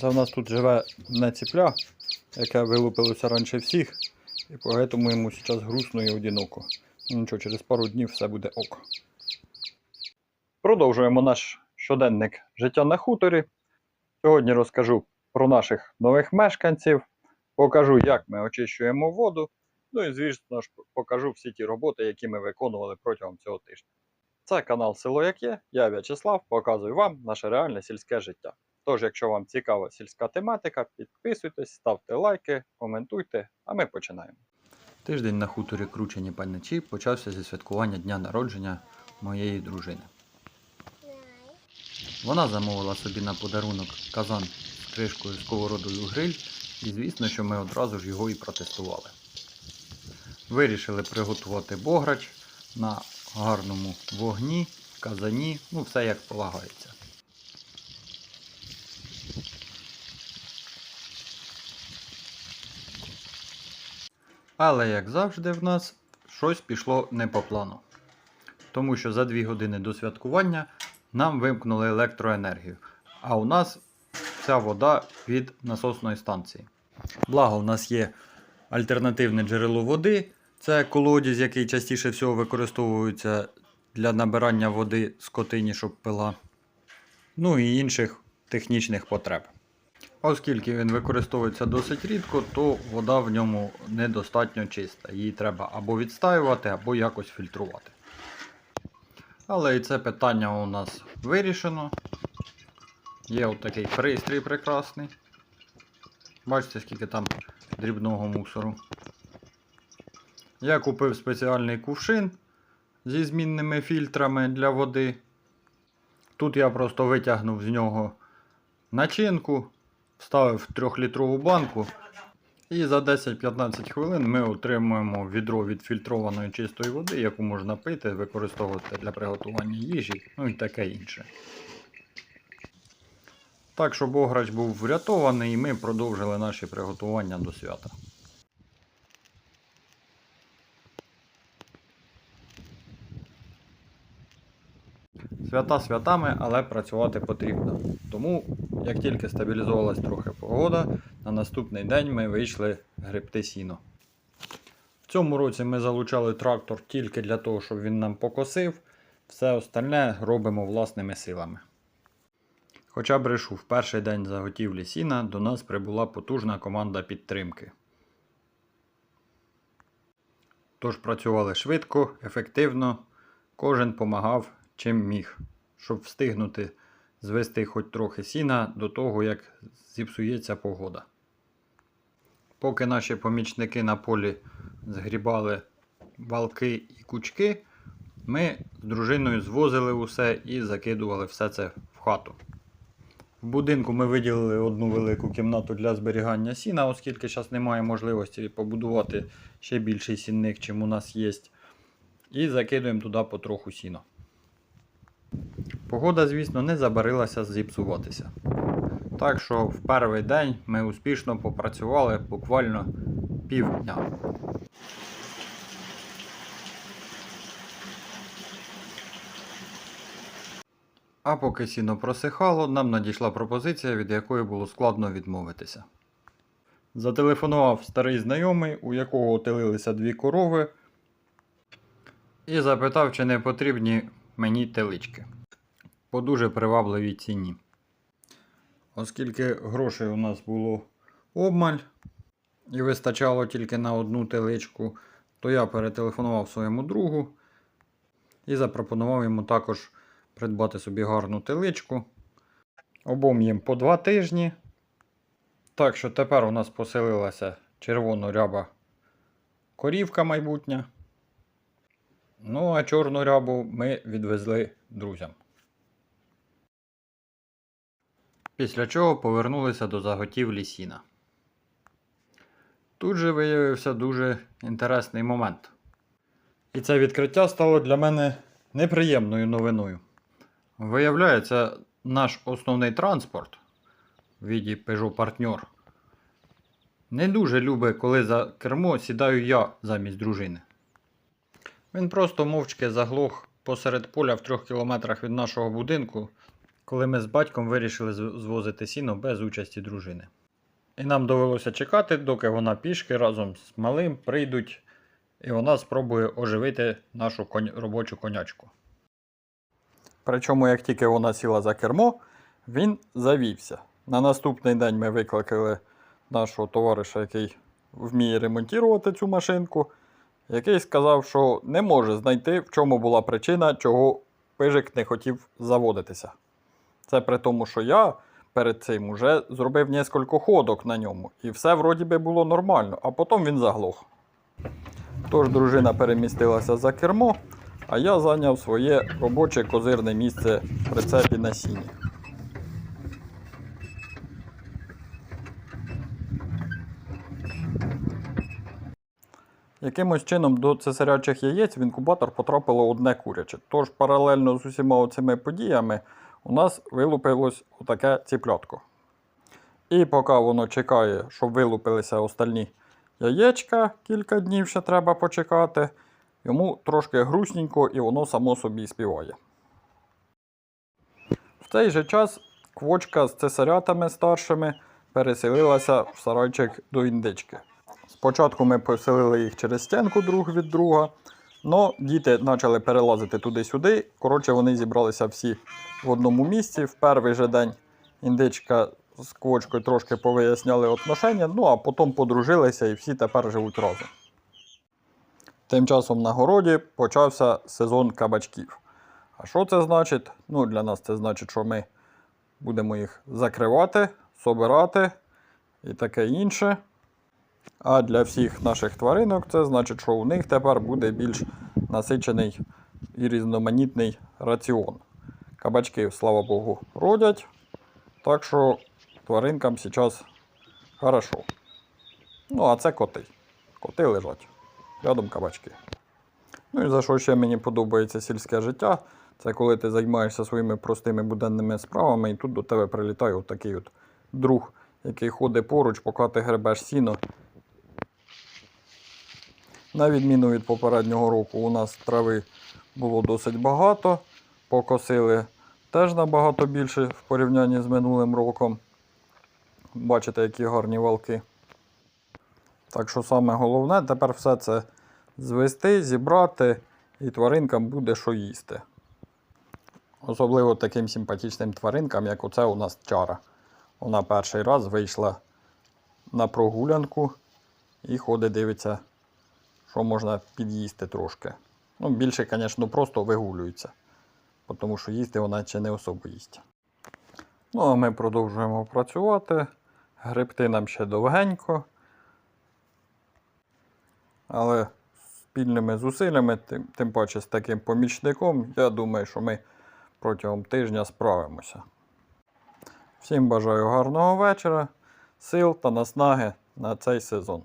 Це в нас тут живе не ціпля, яке вилупилося раніше всіх, і тому йому зараз грустно і одиноко. Ну, Нічого, через пару днів все буде ок. Продовжуємо наш щоденник життя на хуторі. Сьогодні розкажу про наших нових мешканців, покажу, як ми очищуємо воду. Ну і звісно ж покажу всі ті роботи, які ми виконували протягом цього тижня. Це канал Село Як Є. Я В'ячеслав, показую вам наше реальне сільське життя. Тож, якщо вам цікава сільська тематика, підписуйтесь, ставте лайки, коментуйте, а ми починаємо. Тиждень на хуторі Кручені Пальничі почався зі святкування дня народження моєї дружини. Вона замовила собі на подарунок казан з кришкою сковородою гриль, і звісно, що ми одразу ж його і протестували. Вирішили приготувати бограч на гарному вогні, казані, ну все як полагається. Але, як завжди, в нас щось пішло не по плану. Тому що за 2 години до святкування нам вимкнули електроенергію. А у нас вся вода від насосної станції. Благо, в нас є альтернативне джерело води. Це колодязь, який частіше всього використовується для набирання води скотині, щоб пила. Ну і інших технічних потреб. Оскільки він використовується досить рідко, то вода в ньому недостатньо чиста. Її треба або відстаювати, або якось фільтрувати. Але і це питання у нас вирішено. Є от такий пристрій прекрасний. Бачите, скільки там дрібного мусору. Я купив спеціальний кувшин зі змінними фільтрами для води. Тут я просто витягнув з нього начинку, вставив в 3-літрову банку. І за 10-15 хвилин ми отримуємо відро відфільтрованої чистої води, яку можна пити, використовувати для приготування їжі, ну і таке інше. Так що Бограч був врятований і ми продовжили наші приготування до свята. Свята святами, але працювати потрібно. Тому, як тільки стабілізувалась трохи погода, на наступний день ми вийшли гребти сіно. В цьому році ми залучали трактор тільки для того, щоб він нам покосив. Все остальне робимо власними силами. Хоча брешу, в перший день заготівлі сіна до нас прибула потужна команда підтримки. Тож працювали швидко, ефективно, кожен помагав чим міг, щоб встигнути звести хоч трохи сіна до того, як зіпсується погода. Поки наші помічники на полі згрібали валки і кучки, ми з дружиною звозили усе і закидували все це в хату. В будинку ми виділили одну велику кімнату для зберігання сіна, оскільки зараз немає можливості побудувати ще більший сінник, чим у нас є. І закидуємо туди потроху сіно. Погода, звісно, не забарилася зіпсуватися. Так що в перший день ми успішно попрацювали буквально півдня. А поки сіно просихало, нам надійшла пропозиція, від якої було складно відмовитися. Зателефонував старий знайомий, у якого отелилися дві корови, і запитав, чи не потрібні мені телички по дуже привабливій ціні. Оскільки грошей у нас було обмаль і вистачало тільки на одну теличку, то я перетелефонував своєму другу і запропонував йому також придбати собі гарну теличку. Обом їм по два тижні. Так що тепер у нас поселилася червоно-ряба корівка майбутня. Ну, а чорну рябу ми відвезли друзям. Після чого повернулися до заготівлі сіна. Тут же виявився дуже інтересний момент. І це відкриття стало для мене неприємною новиною. Виявляється, наш основний транспорт в віді Peugeot Partner не дуже любить, коли за кермо сідаю я замість дружини. Він просто мовчки заглох посеред поля в трьох кілометрах від нашого будинку, коли ми з батьком вирішили звозити сіно без участі дружини. І нам довелося чекати, доки вона пішки разом з малим прийдуть, і вона спробує оживити нашу конь... робочу конячку. Причому, як тільки вона сіла за кермо, він завівся. На наступний день ми викликали нашого товариша, який вміє ремонтувати цю машинку, який сказав, що не може знайти, в чому була причина, чого пижик не хотів заводитися. Це при тому, що я перед цим уже зробив несколько ходок на ньому, і все вроді би було нормально, а потім він заглох. Тож дружина перемістилася за кермо, а я зайняв своє робоче козирне місце в прицепі на сіні. Якимось чином до цесарячих яєць в інкубатор потрапило одне куряче. Тож паралельно з усіма цими подіями у нас вилупилось отаке ціплятко. І поки воно чекає, щоб вилупилися остальні яєчка, кілька днів ще треба почекати, йому трошки грустненько і воно само собі співає. В цей же час квочка з цесарятами старшими переселилася в сарайчик до індички. Спочатку ми поселили їх через стінку друг від друга, але діти почали перелазити туди-сюди. Коротше, вони зібралися всі в одному місці. В перший же день індичка з квочкою трошки повиясняли отношення, ну а потім подружилися і всі тепер живуть разом. Тим часом на городі почався сезон кабачків. А що це значить? Ну, для нас це значить, що ми будемо їх закривати, собирати і таке інше. А для всіх наших тваринок це значить, що у них тепер буде більш насичений і різноманітний раціон. Кабачки, слава Богу, родять. Так що тваринкам зараз хорошо. Ну, а це коти. Коти лежать. Рядом кабачки. Ну і за що ще мені подобається сільське життя, це коли ти займаєшся своїми простими буденними справами, і тут до тебе прилітає от такий от друг, який ходить поруч, поки ти гребеш сіно. На відміну від попереднього року, у нас трави було досить багато. Покосили теж набагато більше в порівнянні з минулим роком. Бачите, які гарні валки. Так що саме головне тепер все це звести, зібрати, і тваринкам буде що їсти. Особливо таким симпатичним тваринкам, як оце у нас чара. Вона перший раз вийшла на прогулянку і ходить, дивиться, що можна під'їсти трошки. Ну, більше, звісно, просто вигулюється, тому що їсти вона ще не особо їсть. Ну, а ми продовжуємо працювати. Гребти нам ще довгенько. Але спільними зусиллями, тим, тим паче з таким помічником, я думаю, що ми протягом тижня справимося. Всім бажаю гарного вечора, сил та наснаги на цей сезон.